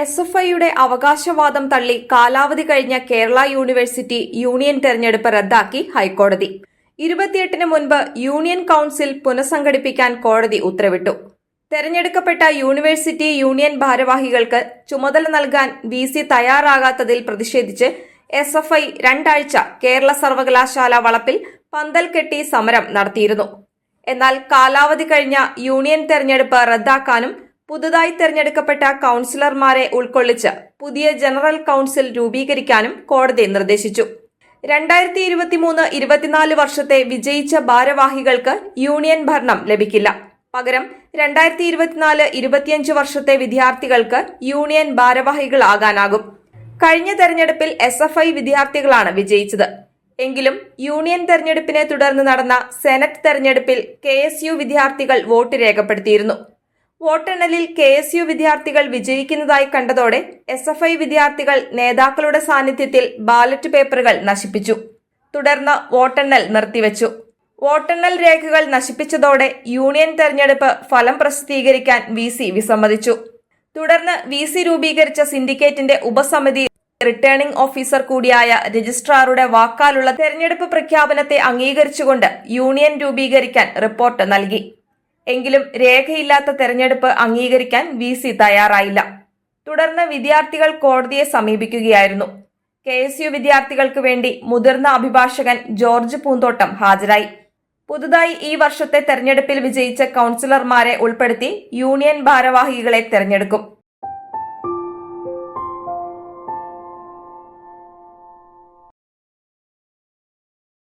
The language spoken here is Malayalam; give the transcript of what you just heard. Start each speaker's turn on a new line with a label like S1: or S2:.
S1: എസ് എഫ് ഐയുടെ അവകാശവാദം തള്ളി കാലാവധി കഴിഞ്ഞ കേരള യൂണിവേഴ്സിറ്റി യൂണിയൻ തെരഞ്ഞെടുപ്പ് റദ്ദാക്കി ഹൈക്കോടതി. ഇരുപത്തിയെട്ടിന് മുൻപ് യൂണിയൻ കൌൺസിൽ പുനഃസംഘടിപ്പിക്കാൻ കോടതി ഉത്തരവിട്ടു. തെരഞ്ഞെടുക്കപ്പെട്ട യൂണിവേഴ്സിറ്റി യൂണിയൻ ഭാരവാഹികൾക്ക് ചുമതല നൽകാൻ വി സി തയ്യാറാകാത്തതിൽ പ്രതിഷേധിച്ച് എസ് എഫ് ഐ രണ്ടാഴ്ച കേരള സർവകലാശാല വളപ്പിൽ പന്തൽ കെട്ടി സമരം നടത്തിയിരുന്നു. എന്നാൽ കാലാവധി കഴിഞ്ഞ യൂണിയൻ തെരഞ്ഞെടുപ്പ് റദ്ദാക്കാനും പുതുതായി തെരഞ്ഞെടുക്കപ്പെട്ട കൌൺസിലർമാരെ ഉൾക്കൊള്ളിച്ച് പുതിയ ജനറൽ കൌൺസിൽ രൂപീകരിക്കാനും കോടതി നിർദ്ദേശിച്ചു. രണ്ടായിരത്തി ഇരുപത്തിമൂന്ന് ഇരുപത്തിനാല് വർഷത്തെ വിജയിച്ച ഭാരവാഹികൾക്ക് യൂണിയൻ ഭരണം ലഭിക്കില്ല. പകരം രണ്ടായിരത്തി ഇരുപത്തിനാല് ഇരുപത്തിയഞ്ച് വർഷത്തെ വിദ്യാർത്ഥികൾക്ക് യൂണിയൻ ഭാരവാഹികളാകാനാകും. കഴിഞ്ഞ തെരഞ്ഞെടുപ്പിൽ എസ് എഫ് ഐ വിദ്യാർത്ഥികളാണ് വിജയിച്ചത്. എങ്കിലും യൂണിയൻ തെരഞ്ഞെടുപ്പിനെ തുടർന്ന് നടന്ന സെനറ്റ് തെരഞ്ഞെടുപ്പിൽ കെ എസ് യു വിദ്യാർത്ഥികൾ വോട്ട് രേഖപ്പെടുത്തിയിരുന്നു. വോട്ടെണ്ണലിൽ കെ എസ് യു വിദ്യാർത്ഥികൾ വിജയിക്കുന്നതായി കണ്ടതോടെ എസ് എഫ് ഐ വിദ്യാർത്ഥികൾ നേതാക്കളുടെ സാന്നിധ്യത്തിൽ ബാലറ്റ് പേപ്പറുകൾ നശിപ്പിച്ചു. തുടർന്ന് വോട്ടെണ്ണൽ നിർത്തിവച്ചു. വോട്ടെണ്ണൽ രേഖകൾ നശിപ്പിച്ചതോടെ യൂണിയൻ തെരഞ്ഞെടുപ്പ് ഫലം പ്രസിദ്ധീകരിക്കാൻ വി സി വിസമ്മതിച്ചു. തുടർന്ന് വി സി രൂപീകരിച്ച സിൻഡിക്കേറ്റിന്റെ ഉപസമിതി റിട്ടേണിംഗ് ഓഫീസർ കൂടിയായ രജിസ്ട്രാറുടെ വാക്കാലുള്ള തെരഞ്ഞെടുപ്പ് പ്രഖ്യാപനത്തെ അംഗീകരിച്ചുകൊണ്ട് യൂണിയൻ രൂപീകരിക്കാൻ റിപ്പോർട്ട് നൽകി. എങ്കിലും രേഖയില്ലാത്ത തെരഞ്ഞെടുപ്പ് അംഗീകരിക്കാൻ വി സി തയ്യാറായില്ല. തുടർന്ന് വിദ്യാർത്ഥികൾ കോടതിയെ സമീപിക്കുകയായിരുന്നു. കെ എസ് യു വിദ്യാർത്ഥികൾക്ക് വേണ്ടി മുതിർന്ന അഭിഭാഷകൻ ജോർജ് പൂന്തോട്ടം ഹാജരായി. പുതുതായി ഈ വർഷത്തെ തെരഞ്ഞെടുപ്പിൽ വിജയിച്ച കൌൺസിലർമാരെ ഉൾപ്പെടുത്തി യൂണിയൻ ഭാരവാഹികളെ തെരഞ്ഞെടുക്കും.